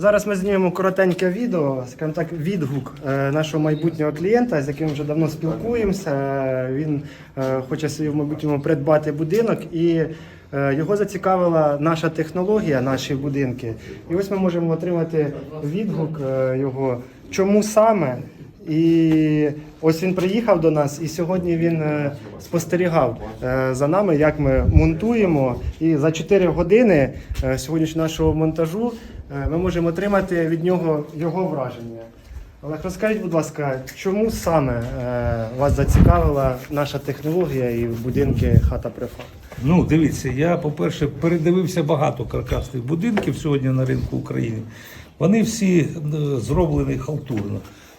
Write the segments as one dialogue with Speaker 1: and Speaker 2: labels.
Speaker 1: Зараз ми знімемо коротеньке відео, скажімо так, відгук е, нашого майбутнього клієнта, з яким вже давно спілкуємося. Він е, хоче собі в майбутньому придбати будинок і е, його зацікавила наша технологія, наші будинки. І ось ми можемо отримати відгук його, чому саме. І ось він приїхав до нас, і сьогодні він спостерігав за нами, як ми монтуємо. І за 4 години сьогоднішнього нашого монтажу ми можемо отримати від нього його враження. Олег, розкажіть, будь ласка, чому саме е, вас зацікавила наша технологія і будинки хата префаб?
Speaker 2: Ну, дивіться, я, по-перше, передивився багато каркасних будинків сьогодні на ринку України. Вони всі е, зроблені халтурно.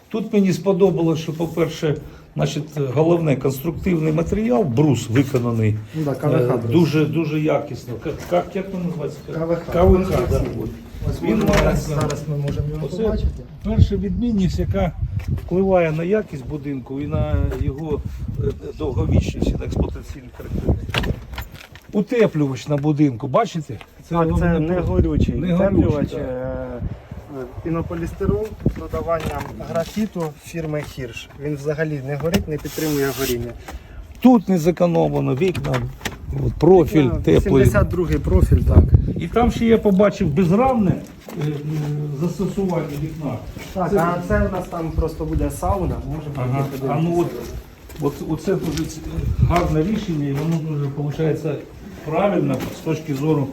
Speaker 2: Тут мені сподобалося, що, по-перше, значить, головне конструктивний матеріал, брус виконаний
Speaker 1: Ну да,
Speaker 2: е, дуже, дуже якісно. Як, як він називається?
Speaker 1: КВХ.
Speaker 2: КВХ, да. Він має
Speaker 1: зараз ми можемо його
Speaker 2: Оце
Speaker 1: побачити.
Speaker 2: перша відмінність, яка впливає на якість будинку і на його е, довговічність на експлуатаційні характеристики. Утеплювач на будинку, бачите?
Speaker 1: Так, це не горючий
Speaker 2: Не
Speaker 1: утеплювач,
Speaker 2: горючий, так.
Speaker 1: е, е, пінополістирол з додаванням графіту фірми Хірш. Він взагалі не горить, не підтримує горіння.
Speaker 2: Тут не зекономлено, вікна, от, профіль теплий.
Speaker 1: 72-й профіль, так.
Speaker 2: І там ще я побачив безрамне е, е, застосування вікна.
Speaker 1: Так, а це у нас там просто буде сауна, можемо
Speaker 2: Ага. А ну от,
Speaker 1: подивитися.
Speaker 2: от оце дуже ц- гарне рішення, і воно дуже виходить правильно з точки зору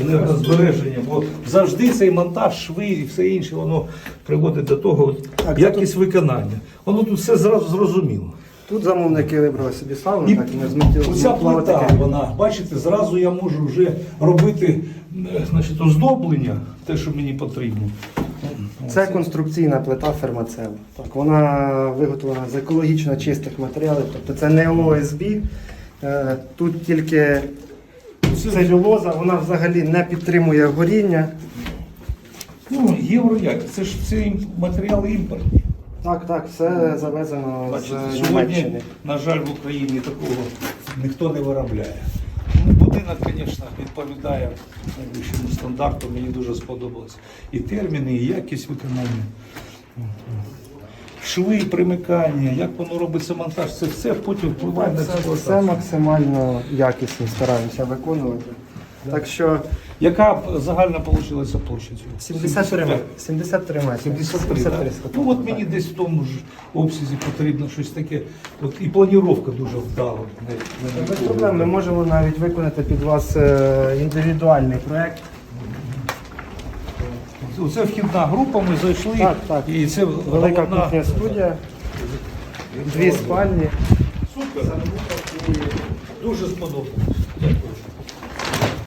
Speaker 2: енергозбереження. Бо завжди цей монтаж, шви і все інше, воно приводить до того, от,
Speaker 1: Так, це
Speaker 2: якість виконання. Воно тут все зразу зрозуміло.
Speaker 1: Тут замовники вибрали собі сауну,
Speaker 2: І
Speaker 1: так і не змінили.
Speaker 2: Оця плита, вона, бачите, зразу я можу вже робити е, значить, оздоблення, те, що мені потрібно.
Speaker 1: Це конструкційна плита фермацел. Так, вона виготовлена з екологічно чистих матеріалів, тобто це не ОСБ. Е, Тут тільки целюлоза, вона взагалі не підтримує горіння.
Speaker 2: Ну, євроякість, це ж це матеріали імпортні.
Speaker 1: Так, так, все завезено
Speaker 2: Бачите,
Speaker 1: з
Speaker 2: сьогодні, на жаль, в Україні такого ніхто не виробляє. Ну, Будинок, звісно, відповідає найвищому стандарту, мені дуже сподобалось. І терміни, і якість виконання. Шви, примикання, як воно робиться монтаж, це все потім впливає на
Speaker 1: все
Speaker 2: експлуатацію.
Speaker 1: максимально якісно стараємося виконувати. Так що
Speaker 2: Яка б загальна вийшла площа цього?
Speaker 1: 73 метри. 73 метри.
Speaker 2: 73, да?
Speaker 1: 73
Speaker 2: Ну от мені десь в тому ж обсязі потрібно щось таке. От і планіровка дуже вдала. Не- не-
Speaker 1: Без проблем, ми можемо навіть виконати під вас е, індивідуальний проект.
Speaker 2: Оце вхідна група, ми зайшли.
Speaker 1: Так, так.
Speaker 2: І це
Speaker 1: Велика
Speaker 2: головна-
Speaker 1: кухня студія, дві спальні.
Speaker 2: Супер. Дуже сподобалось.